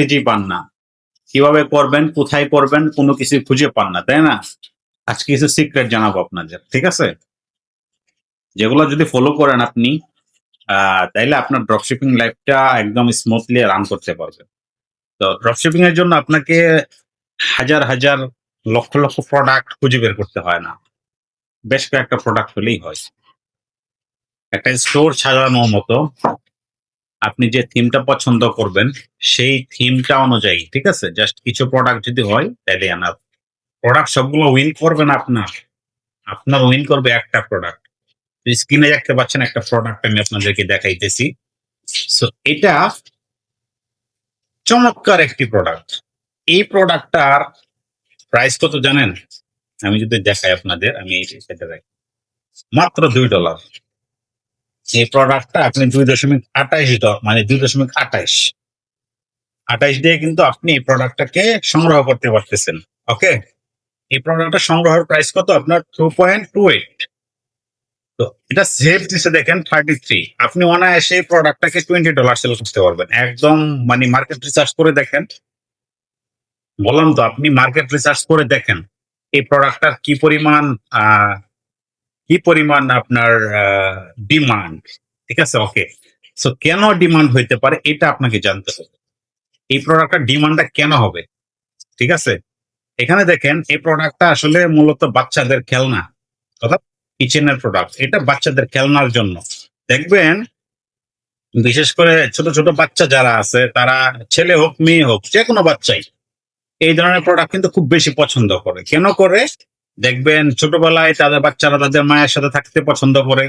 Strategy পান না। কীভাবে করবেন, কোথায় করবেন, কোনো কিছু খুঁজে পান না, তাই না? আজকে কিছু সিক্রেট জানাব আপনাদের, ঠিক আছে? যেগুলো যদি ফলো করেন আপনি তাইলে আপনার ড্রপশিপিং লাইফটা একদম স্মুথলি রান করতে পারবেন তো ড্রপশিপিং এর জন্য আপনাকে হাজার হাজার, লক্ষ লক্ষ প্রোডাক্ট খুঁজে বের করতে হয় না। বেশ কয়েকটা প্রোডাক্ট হলেই হয়। একটা স্টোর সাজানোর মতো আপনি যে থিমটা পছন্দ করবেন, সেই থিমটা অনুযায়ী, ঠিক আছে? জাস্ট কিছু প্রোডাক্ট যদি হয় তাহলে আনার প্রোডাক্ট সবগুলো উইন করবে না আপনার। আপনার উইন করবে একটা প্রোডাক্ট স্ক্রিনে দেখতে পাচ্ছেন একটা প্রোডাক্ট আমি আপনাদেরকে দেখাইতেছি। সো এটা চমৎকার একটি প্রোডাক্ট এই প্রোডাক্টটার প্রাইস কত জানেন? আমি যদি দেখাই আপনাদের, আমি সেটা দেখাই। মাত্র দুই ডলার এই প্রোডাক্টটা আপনি দুই দশমিক আঠাইশ ডলার মানে দুই দশমিক আঠাইশ আঠাইশ দিয়ে কিন্তু আপনি এই প্রোডাক্টটাকে সংগ্রহ করতে পারতেছেন ওকে এই প্রোডাক্টটা সংগ্রহের প্রাইস কত? আপনার টু পয়েন্ট টু এইট তো এটা সেভ দিছে দেখেন থার্টি থ্রি আপনি অনায়াসে এই প্রোডাক্টটাকে টোয়েন্টি ডলার সেল করতে পারবেন। একদম মানে মার্কেট রিসার্চ করে দেখেন। বললাম তো, আপনি মার্কেট রিসার্চ করে দেখেন। এই প্রোডাক্টটার কি পরিমাণ কি পরিমাণ আপনার ডিমান্ড ঠিক আছে ওকে সো কেন ডিমান্ড হইতে পারে এটা আপনাকে জানতে হবে। এই প্রোডাক্টটার ডিমান্ডটা কেন হবে? ঠিক আছে? এখানে দেখেন, এই প্রোডাক্টটা আসলে মূলত বাচ্চাদের খেলনা। অর্থাৎ কিচেনের প্রোডাক্ট এটা বাচ্চাদের খেলনার জন্য। দেখবেন, বিশেষ করে ছোট ছোট বাচ্চা যারা আছে, তারা ছেলে হোক, মেয়ে হোক যে কোনো বাচ্চাই, এই ধরনের প্রোডাক্ট কিন্তু খুব বেশি পছন্দ করে। কেন করে? দেখবেন ছোটবেলায় তাদের বাচ্চারা তাদের মায়ের সাথে থাকতে পছন্দ করে।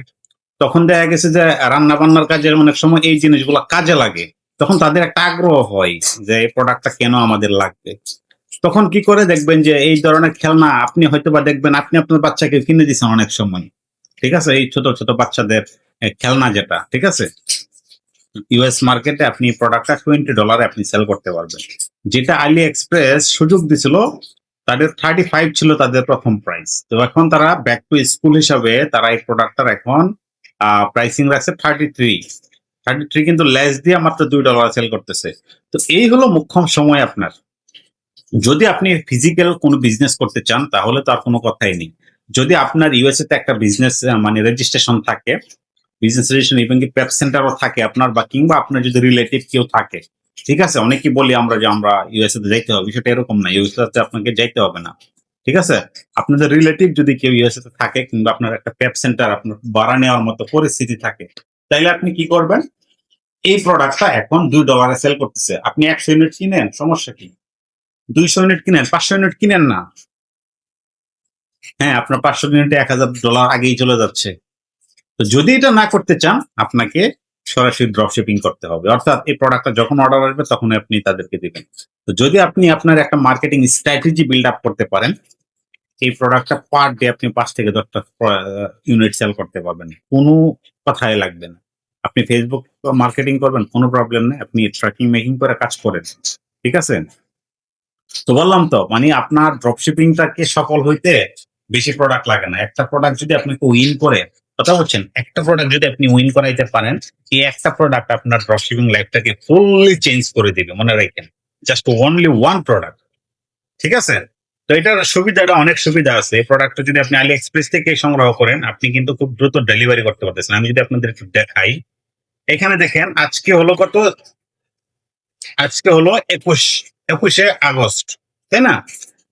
তখন দেখা গেছে যে রান্না বান্নার কাজে অনেক সময় এই জিনিসগুলো কাজে লাগে। তখন তাদের একটা আগ্রহ হয় যে এই প্রোডাক্টটা কেন আমাদের লাগবে। তখন কি করে দেখবেন যে এই ধরনের খেলনা আপনি হয়তো বা দেখবেন আপনি আপনার বাচ্চাকে কিনে দিচ্ছেন অনেক সময়। ঠিক আছে? এই ছোট ছোট বাচ্চাদের খেলনা যেটা, ঠিক আছে? ইউএস মার্কেটে আপনি প্রোডাক্টটা টোয়েন্টি ডলারে আপনি সেল করতে পারবেন। যেটা আলি এক্সপ্রেস সুযোগ দিছিল তাদের থার্টি ফাইভ ছিল তাদের প্রথম প্রাইস তো এখন তারা ব্যাক টু স্কুল হিসাবে তারা এই প্রোডাক্টটার এখন প্রাইসিং রাখছে থার্টি থ্রি থার্টি থ্রি কিন্তু লেস দিয়ে মাত্র দুই ডলার সেল করতেছে। তো এই হলো মুখ্যম সময় আপনার। যদি আপনি ফিজিক্যাল কোনো বিজনেস করতে চান, তাহলে তো আর কোনো কথাই নেই। যদি আপনার ইউএসএ তে একটা বিজনেস মানে রেজিস্ট্রেশন থাকে বিজনেস রেজিস্ট্রেশন ইভেন কি পেপ সেন্টারও থাকে আপনার, বা কিংবা আপনার যদি রিলেটিভ কেউ থাকে ঠিক আছে, অনেকেই বলি আমরা যে আমরা ইউএসএ তে যাইতে হবে সেটা এরকম না। ইউএসএ তে আপনাকে যাইতে হবে না, ঠিক আছে? আপনাদের রিলেটিভ যদি কেউ ইউএসএ তে থাকে কিংবা আপনার একটা পেপ সেন্টার আপনার বাড়া নেওয়ার মতো পরিস্থিতি থাকে, তাইলে আপনি কি করবেন? এই প্রোডাক্টটা এখন দুই ডলারে সেল করতেছে। আপনি একশো ইউনিট কিনেন, সমস্যা কি? দুইশো ইউনিট কিনেন, পাঁচশো ইউনিট কিনেন না। হ্যাঁ আপনার পাঁচশো ইউনিটে এক হাজার ডলার আগেই চলে যাচ্ছে। তো যদি এটা না করতে চান, আপনাকে সরাসরি ড্রপ শিপিং করতে হবে। অর্থাৎ এই প্রোডাক্টটা যখন অর্ডার আসবে, তখন আপনি তাদেরকে দিবেন। তো যদি আপনি আপনার একটা মার্কেটিং স্ট্র্যাটেজি বিল্ড আপ করতে পারেন, এই প্রোডাক্টটা পার ডে আপনি পাঁচ থেকে দশটা ইউনিট সেল করতে পারবেন। কোনো কথাই লাগবে না। আপনি ফেসবুক মার্কেটিং করবেন, কোনো প্রবলেম নেই। আপনি ট্র্যাকিং মেকিং করে কাজ করেন। ঠিক আছে? তো বললাম তো মানে আপনার ড্রপশিপিংটাকে সফল হইতে বেশি প্রোডাক্ট লাগে না। একটা প্রোডাক্ট যদি আপনাকে উইন করে কথা বলছেন, একটা প্রোডাক্ট যদি আপনি উইন করাইতে পারেন, এই একটা প্রোডাক্ট আপনার ড্রপশিপিং লাইফটাকে ফুললি চেঞ্জ করে দিবে, মনে রাখেন। জাস্ট অনলি ওয়ান প্রোডাক্ট ঠিক আছে? তো এটার সুবিধাটা, অনেক সুবিধা আছে। এই প্রোডাক্টটা যদি আপনি আলি এক্সপ্রেস থেকে সংগ্রহ করেন, আপনি কিন্তু খুব দ্রুত ডেলিভারি করতে পারতেছেন। আমি যদি আপনাদের একটু দেখাই, এখানে দেখেন, আজকে হলো কত? আজকে হলো একুশ, একুশে আগস্ট, তাই না?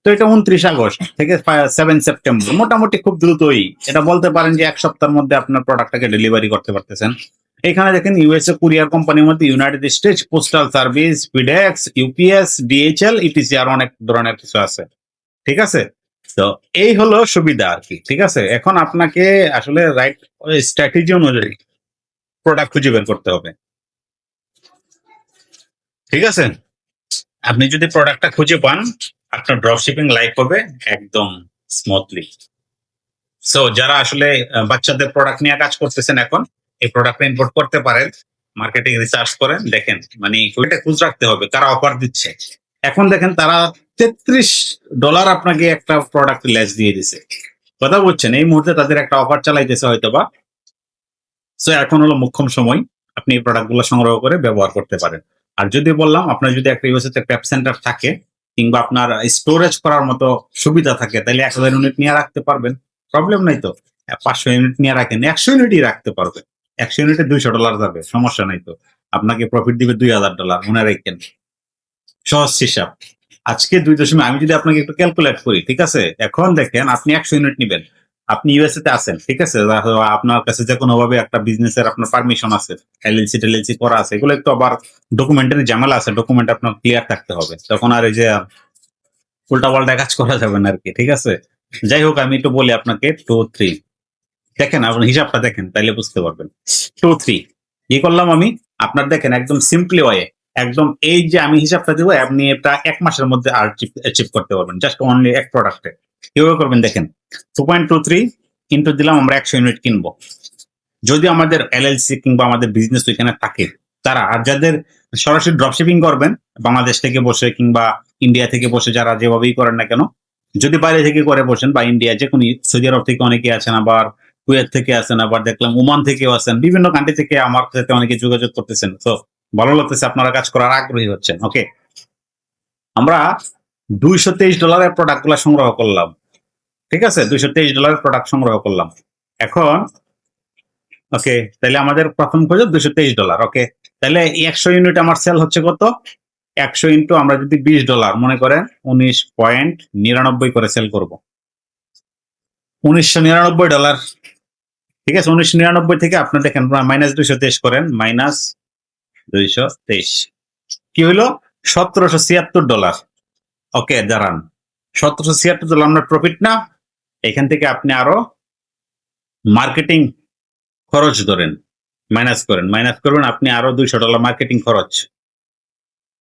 তো এটা উনত্রিশ আগস্ট থেকে সেভেন সেপ্টেম্বর মোটামুটি খুব দ্রুতই। এটা বলতে পারেন যে এক সপ্তাহের মধ্যে আপনার প্রোডাক্টটাকে ডেলিভারি করতে পারতেছেন। এখানে দেখেন ইউএসএ কুরিয়ার কোম্পানির মধ্যে United States postal service FedEx UPS DHL etc আর অনেক ধরনের কিছু আছে। ঠিক আছে? তো এই হলো সুবিধা আর কি, ঠিক আছে? এখন আপনাকে আসলে রাইট স্ট্র্যাটেজি অনুযায়ী প্রোডাক্ট খুঁজে বের করতে হবে। ঠিক আছে? আপনি যদি প্রোডাক্টটা খুঁজে পান আপনার ড্রপ শিপিং লাইফ হবে একদম স্মুথলি সো যারা আসলে বাচ্চাদের প্রোডাক্ট নিয়ে কাজ করতেছেন এখন, এই প্রোডাক্ট ইম্পোর্ট করতে পারেন মার্কেটিং রিসার্চ করেন, দেখেন মানে ওইটা খুঁজ রাখতে হবে, কারা অফার দিচ্ছে। এখন দেখেন তারা তেত্রিশ ডলার আপনাকে একটা প্রোডাক্ট লেস দিয়ে দিছে। কথা বলছেন, এই মুহূর্তে তাদের একটা অফার চালাইতেছে হয়তো বা সো এখন হলো মুখ্যম সময়, আপনি এই প্রোডাক্টগুলো সংগ্রহ করে ব্যবহার করতে পারেন। আর যদি বললাম, আপনার যদি একটা ইউএসএ ক্যাপ সেন্টার থাকে কিংবা আপনার স্টোরেজ করার মতো সুবিধা থাকে, তাহলে এক হাজার ইউনিট নিয়ে রাখতে পারবেন। প্রবলেম নাই তো। পাঁচশো ইউনিট নিয়ে রাখেন, একশো ইউনিটই রাখতে পারবেন। একশো ইউনিটে দুইশো ডলার যাবে, সমস্যা নাই তো। আপনাকে প্রফিট দিবে দুই হাজার ডলার মনে রাখেন। সহজ হিসাব। আজকে দুই দশমিক, আমি যদি আপনাকে একটু ক্যালকুলেট করি, ঠিক আছে? এখন দেখেন, আপনি একশো ইউনিট নিবেন। আপনি ইউএসএ তে আছেন, ঠিক আছে? আপনার কাছে যে কোনো ভাবে একটা বিজনেসের আপনার পারমিশন আছে এলএলসি টেলএলসি করা আছে, এগুলো একটু আবার ডকুমেন্টের ঝামেলা আছে ডকুমেন্ট আপনার ক্লিয়ার থাকতে হবে। তখন আর এই যে উল্টা পাল্টা কাজ করা যাবে না আর কি ঠিক আছে? যাই হোক, আমি একটু বলি আপনাকে টু থ্রি দেখেন, আপনার হিসাবটা দেখেন, তাইলে বুঝতে পারবেন। টু থ্রি কি করলাম আমি? আপনার দেখেন, একদম সিম্পলি ওয়ে একদম এই যে আমি হিসাবটা দিব, আপনি এটা এক মাসের মধ্যে আর অ্যাচিভ করতে পারবেন জাস্ট অনলি এক প্রোডাক্টে কীভাবে করবেন দেখেন? Two point two three into দিলাম, আমরা একশো ইউনিট কিনবো। যদি আমাদের এলএলসি কিংবা আমাদের বিজনেস ওইখানে থাকে, তারা, আর যাদের সরাসরি ড্রপশিপিং করবেন, বাংলাদেশ থেকে বসে কিংবা ইন্ডিয়া থেকে বসে, যারা যেভাবেই করেন না কেন, যদি বাইরে থেকে করে বসেন, বা ইন্ডিয়া যে কোনো সৌদি আরব থেকে অনেকে আছেন আবার কুয়েত থেকে আছেন আবার, দেখলাম ওমান থেকেও আছেন বিভিন্ন কান্ট্রি থেকে আমার সাথে অনেকে যোগাযোগ করতেছেন। তো ভালো লাগতেছে, আপনারা কাজ করার আগ্রহী হচ্ছেন ওকে আমরা দুইশো তেইশ ডলারের প্রোডাক্টগুলা সংগ্রহ করলাম। ঠিক আছে? দুইশো তেইশ ডলারের প্রোডাক্ট সংগ্রহ করলাম। এখন ওকে তাহলে আমাদের প্রথম খোঁজ দুইশো তেইশ ডলার ওকে তাহলে একশো ইউনিট আমার সেল হচ্ছে কত? একশো ইন্টু আমরা যদি বিশ ডলার, মনে করেন উনিশ পয়েন্ট নিরানব্বই করে সেল করব। উনিশশো নিরানব্বই ডলার, ঠিক আছে? উনিশশো নিরানব্বই থেকে আপনার দেখেন মাইনাস দুইশো তেইশ করেন মাইনাস দুইশো তেইশ। কি হইল? সতেরোশো ছিয়াত্তর ডলার। ওকে, দাঁড়ান। সতেরোশো ছিয়াত্তর ডলার আপনার প্রফিট না? এখান থেকে আপনি আরও মার্কেটিং খরচ ধরেন। মাইনাস করেন। মাইনাস করবেন, আপনি আরও দুইশো ডলার মার্কেটিং খরচ।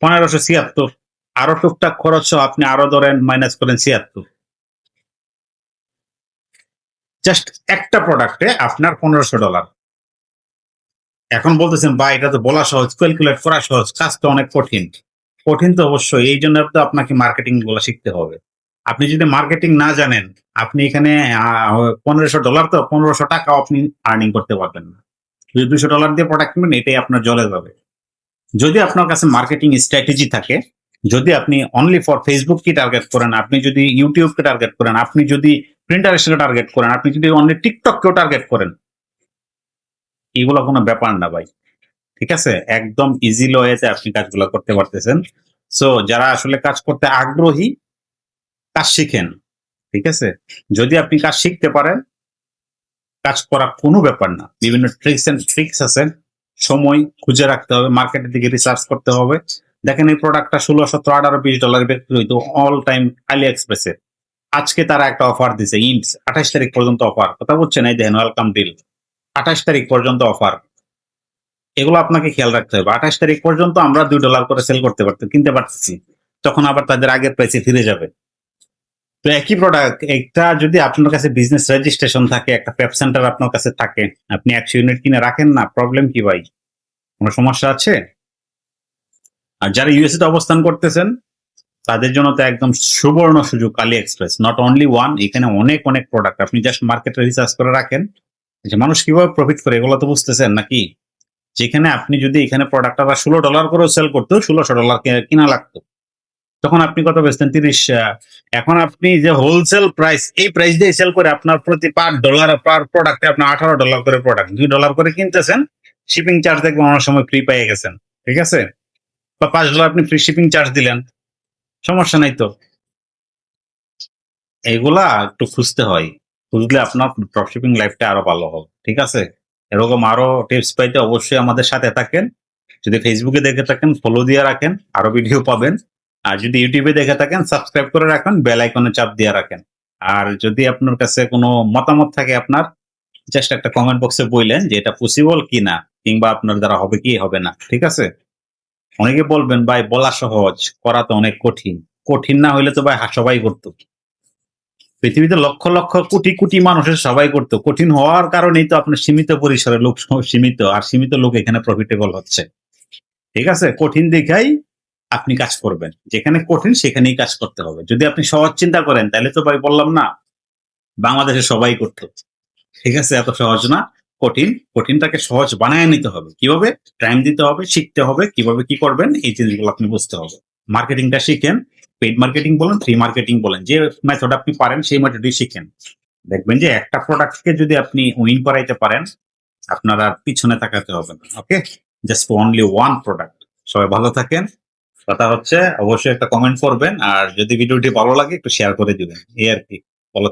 পনেরোশো ছিয়াত্তর। আরও টুকটাক খরচ আপনি আরও ধরেন মাইনাস করেন ছিয়াত্তর। জাস্ট একটা প্রোডাক্টে আপনার পনেরোশো ডলার এখন বলতেছেন বা এটা তো বলা সহজ ক্যালকুলেট করা সহজ কাজটা অনেক কঠিন। কঠিন তো অবশ্যই, এই জন্য তো আপনাকে মার্কেটিংগুলো শিখতে হবে। আপনি যদি মার্কেটিং না জানেন, আপনি এখানে পনেরোশো ডলার তো পনেরোশো টাকা আপনি আর্নিং করতে পারবেন না। যদি দুশো ডলার দিয়ে প্রোডাক্ট কিনবেন, এটাই আপনার জলে যাবে। যদি আপনার কাছে মার্কেটিং স্ট্র্যাটেজি থাকে, যদি আপনি অনলি ফর ফেসবুক কি টার্গেট করেন, আপনি যদি ইউটিউবকে টার্গেট করেন, আপনি যদি প্রিন্টারেশনকে টার্গেট করেন, আপনি যদি অনলি টিকটককেও টার্গেট করেন, এগুলো কোনো ব্যাপার না ভাই। ঠিক আছে? একদম ইজি ওয়েতে আপনি কাজগুলো করতে পারতেছেন। সো যারা আসলে কাজ করতে আগ্রহী, কাজ শিখেন, ঠিক আছে? যদি আপনি কাজ শিখতে পারেন, কাজ করা কোনো ব্যাপার না। বিভিন্ন ট্রিক্স এন্ড ট্রিক্স আছে। সময় খুঁজে রাখতে হবে মার্কেটের দিকে রিসার্চ করতে হবে। দেখেন এই প্রোডাক্টটা ষোলো, সতেরো, আঠারো, বিশ ডলার বিক্রি হইতো অল টাইম আলি এক্সপ্রেসে আজকে তারা একটা অফার দিছে ইন্টস আঠাশ তারিখ পর্যন্ত অফার কথা বলছেন? এই দেখেন ওয়েলকাম ডিল আঠাশ তারিখ পর্যন্ত অফার এগুলো আপনাকে খেয়াল রাখতে হবে। আঠাশ তারিখ পর্যন্ত আমরা দুই ডলার করে সেল করতে পারতে কিনতে পারতেছি। তখন আবার তাদের আগের প্রাইসে ফিরে যাবে। তো একই প্রোডাক্ট একটা যদি আপনার কাছে বিজনেস রেজিস্ট্রেশন থাকে, একটা পেপ সেন্টার আপনার কাছে থাকে, আপনি একশো ইউনিট কিনে রাখেন না প্রবলেম কি ভাই? কোনো সমস্যা আছে? আর যারা ইউএসএ তে অবস্থান করতেছেন, তাদের জন্য তো একদম সুবর্ণ সুযোগ AliExpress not only one এখানে অনেক অনেক প্রোডাক্ট আপনি জাস্ট মার্কেটে রিসার্চ করে রাখেন। যে মানুষ কীভাবে প্রফিট করে, এগুলো তো বুঝতেছেন নাকি? যেখানে আপনি যদি এখানে প্রোডাক্টটা ষোলো ডলার করেও সেল করতো, ষোলোশো ডলার কিনা লাগতো। তখন আপনি কত বেচতেন? তিরিশ এখন আপনি যে হোলসেল প্রাইস এই প্রাইস দিয়ে সেল করে আপনার প্রতি পার ডলার পার প্রোডাক্টে আপনার আঠারো ডলার করে প্রোডাক্ট দুই ডলার করে কিনতেছেন শিপিং চার্জ দেখবেন অনেক সময় ফ্রি পেয়ে গেছেন, ঠিক আছে? বা পাঁচ ডলার আপনি ফ্রি শিপিং চার্জ দিলেন, সমস্যা নাই তো। এগুলা একটু খুঁজতে হয়, খুঁজলে আপনার ড্রপশিপিং লাইফটা আরও ভালো হবে, ঠিক আছে? এরকম আরও টিপস পাইতে অবশ্যই আমাদের সাথে থাকেন। যদি ফেসবুকে দেখে থাকেন ফলো দিয়ে রাখেন, আরও ভিডিও পাবেন। আর যদি ইউটিউবে দেখে থাকেন সাবস্ক্রাইব করে রাখেন বেল আইকনে চাপ দিয়ে রাখেন। আর যদি আপনার কাছে কোনো মতামত থাকে আপনার জাস্ট একটা কমেন্ট বক্সে বললেন যে এটা পসিবল কি না কিংবা আপনার দ্বারা হবে কি, হবে না, ঠিক আছে? অনেকে বলবেন, ভাই, বলা সহজ, করা তো অনেক কঠিন। কঠিন না হইলে তো ভাই হা- সবাই করতো। পৃথিবীতে লক্ষ লক্ষ কোটি কোটি মানুষের সবাই করতো। কঠিন হওয়ার কারণেই তো আপনার সীমিত পরিসরে লোক সীমিত, আর সীমিত লোক এখানে প্রফিটেবল হচ্ছে। ঠিক আছে? কঠিন দেখাই আপনি কাজ করবেন। যেখানে কঠিন সেখানেই কাজ করতে হবে। যদি আপনি সহজ চিন্তা করেন, তাহলে তো ভাই বললাম না, বাংলাদেশে সবাই করতো। ঠিক আছে? এত সহজ না। কঠিন, কঠিনটাকে সহজ বানায় নিতে হবে। কীভাবে? টাইম দিতে হবে, শিখতে হবে। কীভাবে কি করবেন? এই জিনিসগুলো আপনি বুঝতে হবে। মার্কেটিংটা শিখেন। পেড মার্কেটিং বলেন ফ্রি মার্কেটিং বলেন, যে মেথড আপনি পারেন, সেই মেথডই শিখেন। দেখবেন যে একটা প্রোডাক্টকে যদি আপনি উইন করাইতে পারেন, আপনার আর পিছনে তাকাতে হবে না okay just only one product সবাই ভালো থাকেন। কথা হচ্ছে, অবশ্যই একটা কমেন্ট করবেন, আর যদি ভিডিওটি ভালো লাগে, একটু শেয়ার করে দিবেন। এই আর কি ভালো।